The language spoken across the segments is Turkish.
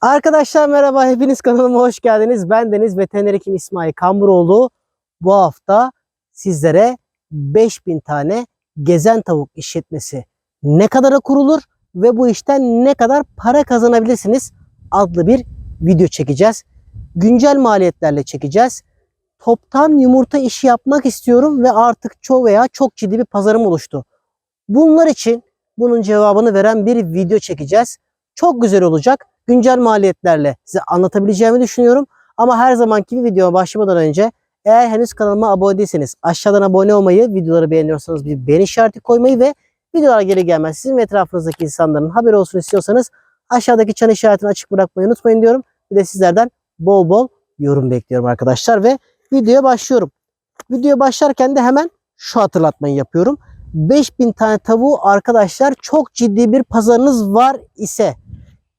Arkadaşlar merhaba, hepiniz kanalıma hoş geldiniz. Ben Deniz Veteriner Hekim İsmail Kamburoğlu. Bu hafta sizlere 5000 tane gezen tavuk işletmesi ne kadara kurulur ve bu işten ne kadar para kazanabilirsiniz adlı bir video çekeceğiz. Güncel maliyetlerle çekeceğiz. Toptan yumurta işi yapmak istiyorum ve artık çoğu veya çok ciddi bir pazarım oluştu. Bunlar için bunun cevabını veren bir video çekeceğiz. Çok güzel olacak güncel maliyetlerle size anlatabileceğimi düşünüyorum. Ama her zamanki gibi videoma başlamadan önce eğer henüz kanalıma abone değilseniz aşağıdan abone olmayı, videoları beğeniyorsanız bir beğeni işareti koymayı ve videolar geri gelmez sizin ve etrafınızdaki insanların haberi olsun istiyorsanız aşağıdaki çan işaretini açık bırakmayı unutmayın diyorum. Bir de sizlerden bol bol yorum bekliyorum arkadaşlar ve videoya başlıyorum. Videoya başlarken de hemen şu hatırlatmayı yapıyorum. 5000 tane tavuğu arkadaşlar çok ciddi bir pazarınız var ise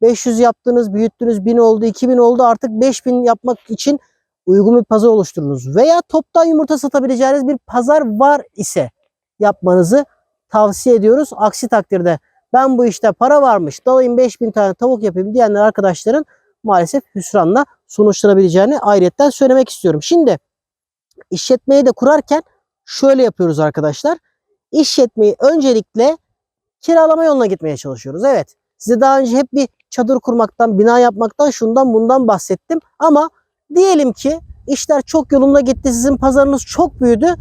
500 yaptınız, büyüttünüz, 1000 oldu, 2000 oldu. Artık 5000 yapmak için uygun bir pazar oluşturunuz. Veya toptan yumurta satabileceğiniz bir pazar var ise yapmanızı tavsiye ediyoruz. Aksi takdirde ben bu işte para varmış, dalayım 5000 tane tavuk yapayım diyenler arkadaşların maalesef hüsranla sonuçlanabileceğini ayrıyetten söylemek istiyorum. Şimdi işletmeyi de kurarken şöyle yapıyoruz arkadaşlar. İşletmeyi öncelikle kiralama yoluna gitmeye çalışıyoruz. Evet. Size daha önce hep bir çadır kurmaktan, bina yapmaktan, şundan bundan bahsettim. Ama diyelim ki işler çok yolunda gitti, sizin pazarınız çok büyüdü.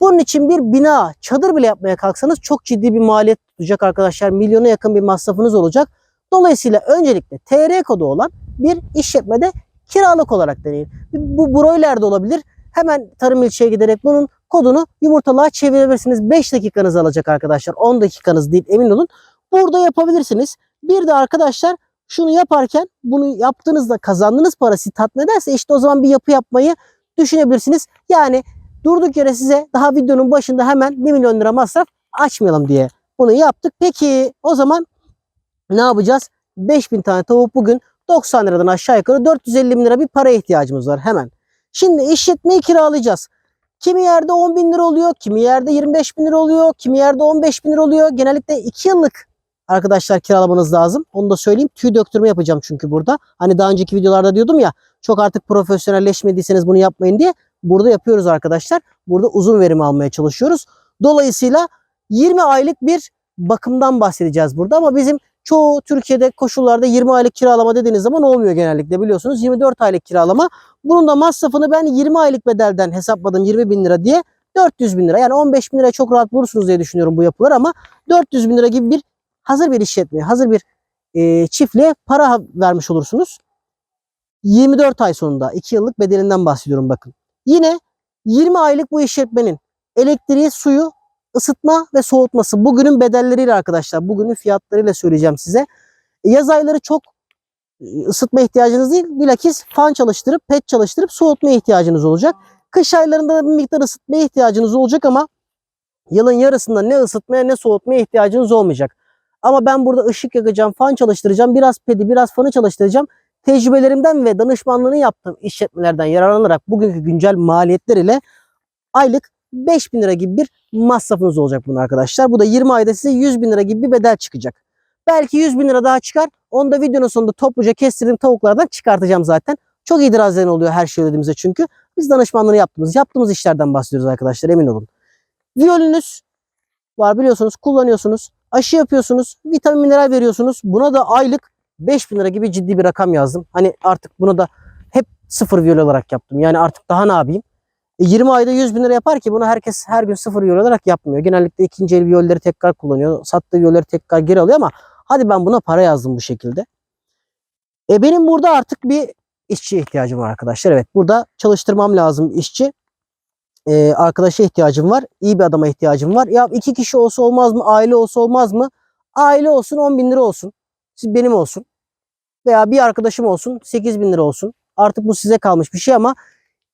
Bunun için bir bina, çadır bile yapmaya kalksanız çok ciddi bir maliyet tutacak arkadaşlar. Milyona yakın bir masrafınız olacak. Dolayısıyla öncelikle TR kodu olan bir işletmede kiralık olarak deneyin. Bu broiler de olabilir. Hemen tarım ilçeye giderek bunun kodunu yumurtalığa çevirebilirsiniz. 5 dakikanız alacak arkadaşlar. 10 dakikanız değil emin olun. Burada yapabilirsiniz. Bir de arkadaşlar şunu yaparken bunu yaptığınızda kazandığınız para sizi tatmin ederse işte o zaman bir yapı yapmayı düşünebilirsiniz. Yani durduk yere size daha videonun başında hemen 1 milyon lira masraf açmayalım diye bunu yaptık. Peki o zaman ne yapacağız? 5000 tane tavuk bugün 90 liradan aşağı yukarı 450 bin lira bir para ihtiyacımız var hemen. Şimdi işletmeyi kiralayacağız. Kimi yerde 10 bin lira oluyor, kimi yerde 25 bin lira oluyor, kimi yerde 15 bin lira oluyor. Genellikle 2 yıllık arkadaşlar kiralamanız lazım. Onu da söyleyeyim. Tüy döktürme yapacağım çünkü burada. Hani daha önceki videolarda diyordum ya çok artık profesyonelleşmediyseniz bunu yapmayın diye. Burada yapıyoruz arkadaşlar. Burada uzun verim almaya çalışıyoruz. Dolayısıyla 20 aylık bir bakımdan bahsedeceğiz burada ama bizim çoğu Türkiye'de koşullarda 20 aylık kiralama dediğiniz zaman olmuyor genellikle biliyorsunuz. 24 aylık kiralama. Bunun da masrafını ben 20 aylık bedelden hesapladım 20 bin lira diye. 400 bin lira yani 15 bin lira çok rahat bulursunuz diye düşünüyorum bu yapılar ama 400 bin lira gibi bir hazır bir işletme, hazır bir e, çiftliğe para vermiş olursunuz. 24 ay sonunda 2 yıllık bedelinden bahsediyorum bakın. Yine 20 aylık bu işletmenin elektriği, suyu, ısıtma ve soğutması bugünün bedelleriyle arkadaşlar. Bugünün fiyatlarıyla söyleyeceğim size. Yaz ayları çok ısıtma ihtiyacınız değil. Bilakis fan çalıştırıp, pet çalıştırıp soğutma ihtiyacınız olacak. Kış aylarında da bir miktar ısıtmaya ihtiyacınız olacak ama yılın yarısında ne ısıtmaya ne soğutmaya ihtiyacınız olmayacak. Ama ben burada ışık yakacağım, fan çalıştıracağım, biraz pedi, biraz fanı çalıştıracağım. Tecrübelerimden ve danışmanlığını yaptığım işletmelerden yararlanarak bugünkü güncel maliyetler ile aylık 5000 lira gibi bir masrafınız olacak bunun arkadaşlar. Bu da 20 ayda size 100 bin lira gibi bir bedel çıkacak. Belki 100 bin lira daha çıkar. Onu da videonun sonunda topluca kestirdiğim tavuklardan çıkartacağım zaten. Çok itiraz eden oluyor her şey ödediğimizde çünkü. Biz danışmanlığını yaptığımız, yaptığımız işlerden bahsediyoruz arkadaşlar emin olun. Viyolünüz var biliyorsunuz kullanıyorsunuz. Aşı yapıyorsunuz. Vitamin mineral veriyorsunuz. Buna da aylık 5000 lira gibi ciddi bir rakam yazdım. Hani artık bunu da hep sıfır viyol olarak yaptım. Yani artık daha ne yapayım? E 20 ayda 100 bin lira yapar ki bunu herkes her gün sıfır viyol olarak yapmıyor. Genellikle ikinci el viyolleri tekrar kullanıyor. Sattığı viyolleri tekrar geri alıyor ama hadi ben buna para yazdım bu şekilde. E benim burada artık bir işçiye ihtiyacım var arkadaşlar. Evet burada çalıştırmam lazım işçi. Ee, arkadaşa ihtiyacım var. İyi bir adama ihtiyacım var. Ya iki kişi olsa olmaz mı? Aile olsa olmaz mı? Aile olsun 10 bin lira olsun. Siz benim olsun. Veya bir arkadaşım olsun 8 bin lira olsun. Artık bu size kalmış bir şey ama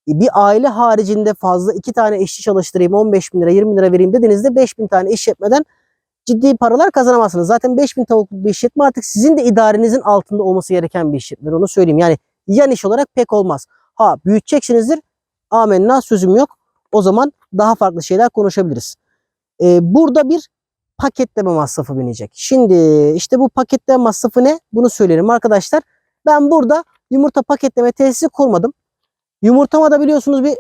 bir aile haricinde fazla iki tane işçi çalıştırayım 15 bin lira 20 bin lira vereyim dediğinizde 5 bin tane işletmeden ciddi paralar kazanamazsınız. Zaten 5 bin tavukluk bir işletme artık sizin de idarenizin altında olması gereken bir işletme. Onu söyleyeyim. Yani yan iş olarak pek olmaz. Ha büyüteceksinizdir. Amenna sözüm yok. O zaman daha farklı şeyler konuşabiliriz. Ee, burada bir paketleme masrafı binecek. Şimdi işte bu paketleme masrafı ne? Bunu söyleyelim arkadaşlar. Ben burada yumurta paketleme tesisi kurmadım. Yumurtama da biliyorsunuz bir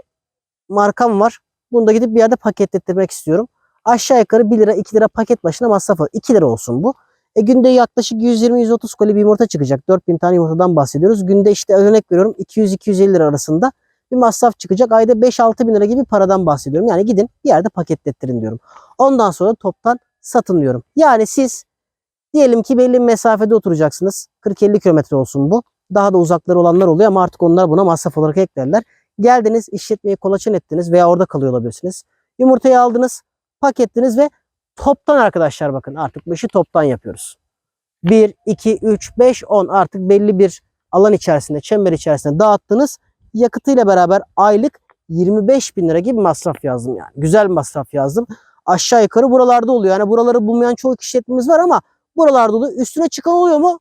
markam var. Bunu da gidip bir yerde paketlettirmek istiyorum. Aşağı yukarı 1 lira 2 lira paket başına masrafı. 2 lira olsun bu. E günde yaklaşık 120-130 koli bir yumurta çıkacak. 4000 tane yumurtadan bahsediyoruz. Günde işte örnek veriyorum 200-250 lira arasında bir masraf çıkacak. Ayda 5-6 bin lira gibi paradan bahsediyorum. Yani gidin bir yerde paketlettirin diyorum. Ondan sonra toptan satın diyorum. Yani siz diyelim ki belli mesafede oturacaksınız. 40-50 kilometre olsun bu. Daha da uzakları olanlar oluyor ama artık onlar buna masraf olarak eklerler. Geldiniz işletmeyi kolaçan ettiniz veya orada kalıyor olabilirsiniz. Yumurtayı aldınız, pakettiniz ve toptan arkadaşlar bakın artık bu işi toptan yapıyoruz. 1, 2, 3, 5, 10 artık belli bir alan içerisinde, çember içerisinde dağıttınız. Yakıtıyla beraber aylık 25 bin lira gibi masraf yazdım yani. Güzel masraf yazdım. Aşağı yukarı buralarda oluyor. Yani buraları bulmayan çoğu işletmemiz var ama buralarda oluyor. Üstüne çıkan oluyor mu?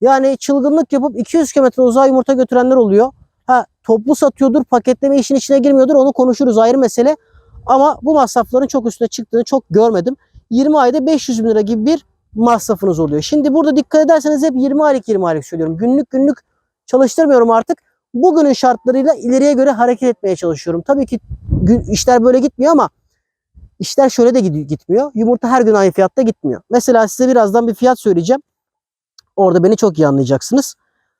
Yani çılgınlık yapıp 200 kilometre uzağa yumurta götürenler oluyor. Ha toplu satıyordur, paketleme işin içine girmiyordur onu konuşuruz ayrı mesele. Ama bu masrafların çok üstüne çıktığını çok görmedim. 20 ayda 500 bin lira gibi bir masrafınız oluyor. Şimdi burada dikkat ederseniz hep 20 aylık 20 aylık söylüyorum. Günlük günlük çalıştırmıyorum artık. Bugünün şartlarıyla ileriye göre hareket etmeye çalışıyorum. Tabii ki işler böyle gitmiyor ama işler şöyle de gitmiyor. Yumurta her gün aynı fiyatta gitmiyor. Mesela size birazdan bir fiyat söyleyeceğim. Orada beni çok iyi anlayacaksınız.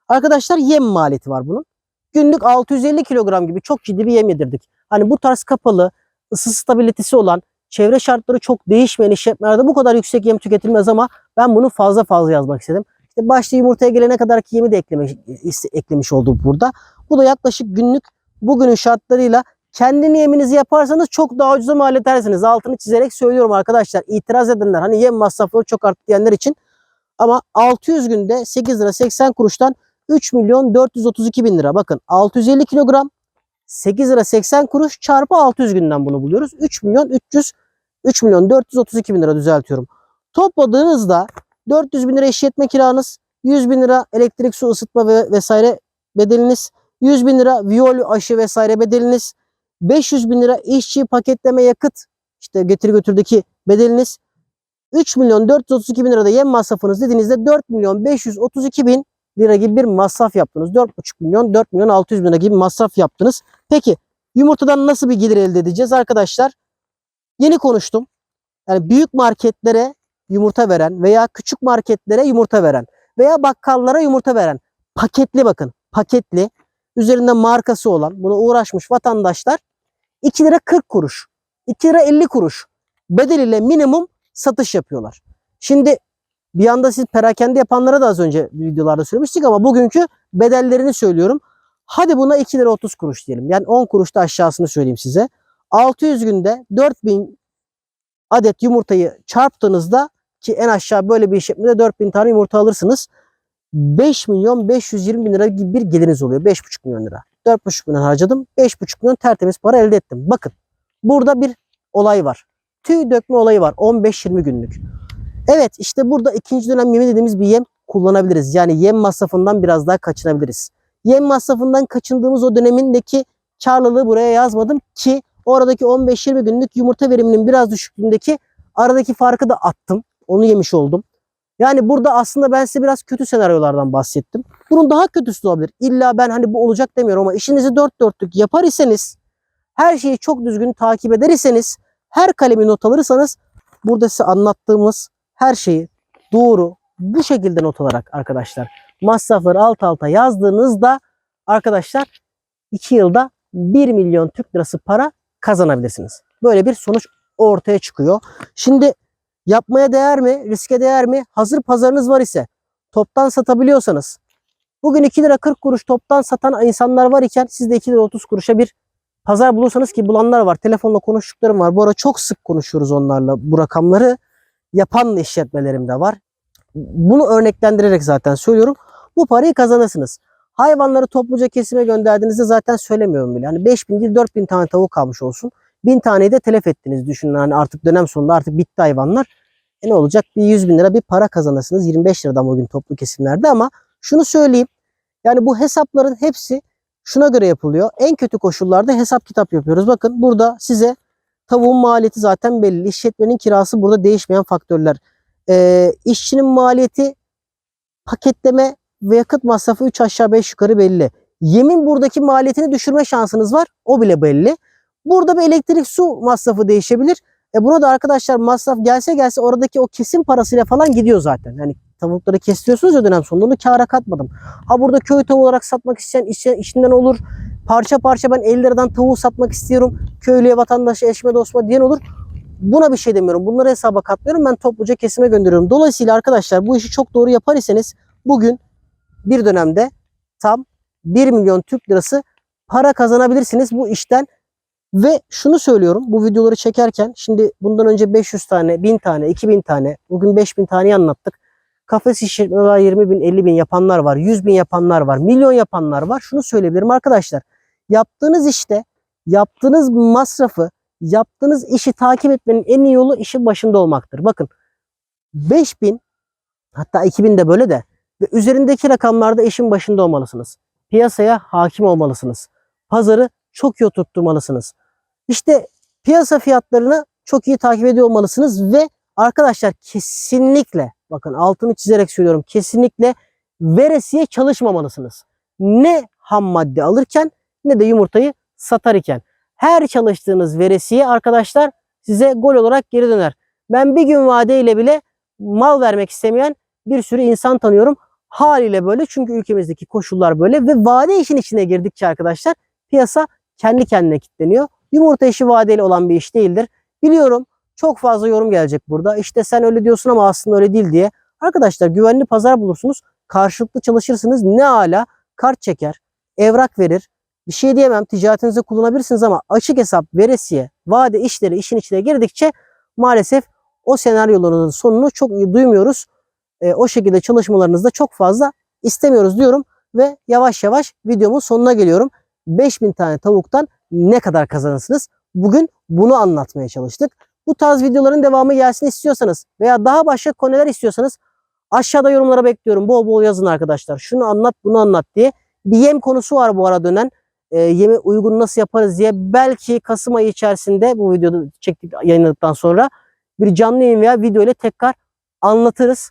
Arkadaşlar yem maliyeti var bunun. Günlük 650 kilogram gibi çok ciddi bir yem yedirdik. Hani bu tarz kapalı, ısı stabilitesi olan, çevre şartları çok değişmeyen işletmelerde bu kadar yüksek yem tüketilmez ama ben bunu fazla fazla yazmak istedim. İşte başta yumurtaya gelene kadar ki yemi de eklemiş, eklemiş olduk burada. Bu da yaklaşık günlük bugünün şartlarıyla kendi yeminizi yaparsanız çok daha ucuza mal edersiniz. Altını çizerek söylüyorum arkadaşlar. İtiraz edenler hani yem masrafları çok arttı diyenler için. Ama 600 günde 8 lira 80 kuruştan 3 milyon 432 bin lira. Bakın 650 kilogram 8 lira 80 kuruş çarpı 600 günden bunu buluyoruz. 3 milyon 300 3 milyon 432 bin lira düzeltiyorum. Topladığınızda 400 bin lira işletme kiranız, 100 bin lira elektrik su ısıtma ve vesaire bedeliniz, 100 bin lira viyol aşı vesaire bedeliniz, 500 bin lira işçi paketleme yakıt işte getir götürdeki bedeliniz, 3 milyon 432 bin lira da yem masrafınız dediğinizde 4 milyon 532 bin lira gibi bir masraf yaptınız. 4,5 milyon 4 milyon 600 bin lira gibi masraf yaptınız. Peki yumurtadan nasıl bir gelir elde edeceğiz arkadaşlar? Yeni konuştum. Yani büyük marketlere yumurta veren veya küçük marketlere yumurta veren veya bakkallara yumurta veren paketli bakın paketli üzerinde markası olan buna uğraşmış vatandaşlar 2 lira 40 kuruş 2 lira 50 kuruş bedeliyle minimum satış yapıyorlar. Şimdi bir yanda siz perakende yapanlara da az önce videolarda söylemiştik ama bugünkü bedellerini söylüyorum. Hadi buna 2 lira 30 kuruş diyelim. Yani 10 kuruş da aşağısını söyleyeyim size. 600 günde 4000 adet yumurtayı çarptığınızda ki en aşağı böyle bir işletmede 4000 tane yumurta alırsınız. 5 milyon 520 bin lira gibi bir geliriniz oluyor. 5,5 milyon lira. 4,5 milyon harcadım. 5,5 milyon tertemiz para elde ettim. Bakın burada bir olay var. Tüy dökme olayı var. 15-20 günlük. Evet işte burada ikinci dönem yemi dediğimiz bir yem kullanabiliriz. Yani yem masrafından biraz daha kaçınabiliriz. Yem masrafından kaçındığımız o dönemindeki karlılığı buraya yazmadım ki oradaki 15-20 günlük yumurta veriminin biraz düşüklüğündeki aradaki farkı da attım. Onu yemiş oldum. Yani burada aslında ben size biraz kötü senaryolardan bahsettim. Bunun daha kötüsü de olabilir. İlla ben hani bu olacak demiyorum ama işinizi dört dörtlük yapar iseniz, her şeyi çok düzgün takip eder iseniz, her kalemi not alırsanız burada size anlattığımız her şeyi doğru bu şekilde not alarak arkadaşlar masrafları alt alta yazdığınızda arkadaşlar 2 yılda 1 milyon Türk lirası para kazanabilirsiniz. Böyle bir sonuç ortaya çıkıyor. Şimdi yapmaya değer mi? Riske değer mi? Hazır pazarınız var ise toptan satabiliyorsanız bugün 2 lira 40 kuruş toptan satan insanlar var iken siz de 2 lira 30 kuruşa bir pazar bulursanız ki bulanlar var. Telefonla konuştuklarım var. Bu ara çok sık konuşuyoruz onlarla bu rakamları. Yapan işletmelerim de var. Bunu örneklendirerek zaten söylüyorum. Bu parayı kazanırsınız. Hayvanları topluca kesime gönderdiğinizde zaten söylemiyorum bile. Hani 5000 değil 4000 tane tavuk kalmış olsun. 1000 taneyi de telef ettiniz düşünün. Hani artık dönem sonunda artık bitti hayvanlar. E ne olacak? Bir 100 bin lira bir para kazanırsınız. 25 liradan bugün toplu kesimlerde ama şunu söyleyeyim. Yani bu hesapların hepsi şuna göre yapılıyor. En kötü koşullarda hesap kitap yapıyoruz. Bakın burada size Tavuğun maliyeti zaten belli. İşletmenin kirası burada değişmeyen faktörler. Ee, işçinin maliyeti paketleme ve yakıt masrafı 3 aşağı 5 yukarı belli. Yemin buradaki maliyetini düşürme şansınız var. O bile belli. Burada bir elektrik su masrafı değişebilir. E buna da arkadaşlar masraf gelse gelse oradaki o kesim parasıyla falan gidiyor zaten. Hani tavukları kesiyorsunuz ya dönem sonunda onu kâra katmadım. Ha burada köy tavuğu olarak satmak isteyen işinden olur. Parça parça ben 50 liradan tavuğu satmak istiyorum. Köylüye, vatandaşa, eşme, dostuma diyen olur. Buna bir şey demiyorum. Bunları hesaba katmıyorum. Ben topluca kesime gönderiyorum. Dolayısıyla arkadaşlar bu işi çok doğru yapar iseniz bugün bir dönemde tam 1 milyon Türk lirası para kazanabilirsiniz bu işten. Ve şunu söylüyorum bu videoları çekerken şimdi bundan önce 500 tane, 1000 tane, 2000 tane, bugün 5000 taneyi anlattık. Kafes işletme var 20 bin, 50 bin yapanlar var, 100 bin yapanlar var, milyon yapanlar var. Şunu söyleyebilirim arkadaşlar. Yaptığınız işte, yaptığınız masrafı, yaptığınız işi takip etmenin en iyi yolu işin başında olmaktır. Bakın 5000 hatta 2000 de böyle de ve üzerindeki rakamlarda işin başında olmalısınız. Piyasaya hakim olmalısınız. Pazarı çok iyi oturtturmalısınız. İşte piyasa fiyatlarını çok iyi takip ediyor olmalısınız ve arkadaşlar kesinlikle bakın altını çizerek söylüyorum kesinlikle veresiye çalışmamalısınız. Ne ham madde alırken ne de yumurtayı satar iken. Her çalıştığınız veresiye arkadaşlar size gol olarak geri döner. Ben bir gün vadeyle bile mal vermek istemeyen bir sürü insan tanıyorum. Haliyle böyle çünkü ülkemizdeki koşullar böyle ve vade işin içine girdikçe arkadaşlar piyasa kendi kendine kilitleniyor. Yumurta işi vadeli olan bir iş değildir. Biliyorum çok fazla yorum gelecek burada. İşte sen öyle diyorsun ama aslında öyle değil diye. Arkadaşlar güvenli pazar bulursunuz. Karşılıklı çalışırsınız. Ne ala kart çeker, evrak verir. Bir şey diyemem ticaretinizde kullanabilirsiniz ama açık hesap, veresiye, vade işleri işin içine girdikçe maalesef o senaryoların sonunu çok iyi duymuyoruz. E, o şekilde çalışmalarınızda çok fazla istemiyoruz diyorum ve yavaş yavaş videomun sonuna geliyorum. 5000 tane tavuktan ne kadar kazanırsınız? Bugün bunu anlatmaya çalıştık. Bu tarz videoların devamı gelsin istiyorsanız veya daha başka konular istiyorsanız aşağıda yorumlara bekliyorum. Bol bol yazın arkadaşlar. Şunu anlat bunu anlat diye. Bir yem konusu var bu ara dönen. E, yemi uygun nasıl yaparız diye. Belki Kasım ayı içerisinde bu videoda çektik yayınladıktan sonra bir canlı yayın veya video ile tekrar anlatırız.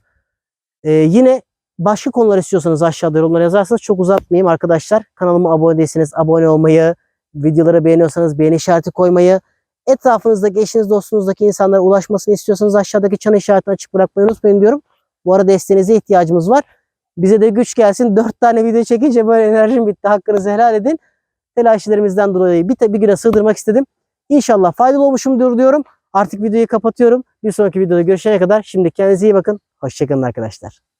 E, yine başka konular istiyorsanız aşağıda yorumlara yazarsanız çok uzatmayayım arkadaşlar. Kanalıma abone değilseniz abone olmayı, videoları beğeniyorsanız beğeni işareti koymayı, etrafınızdaki eşiniz dostunuzdaki insanlara ulaşmasını istiyorsanız aşağıdaki çan işaretini açık bırakmayı unutmayın diyorum. Bu arada desteğinize ihtiyacımız var. Bize de güç gelsin. 4 tane video çekince böyle enerjim bitti. Hakkınızı helal edin. Telaşlarımızdan dolayı bir, bir güne sığdırmak istedim. İnşallah faydalı olmuşumdur diyorum. Artık videoyu kapatıyorum. Bir sonraki videoda görüşene kadar şimdi kendinize iyi bakın. Hoşçakalın arkadaşlar.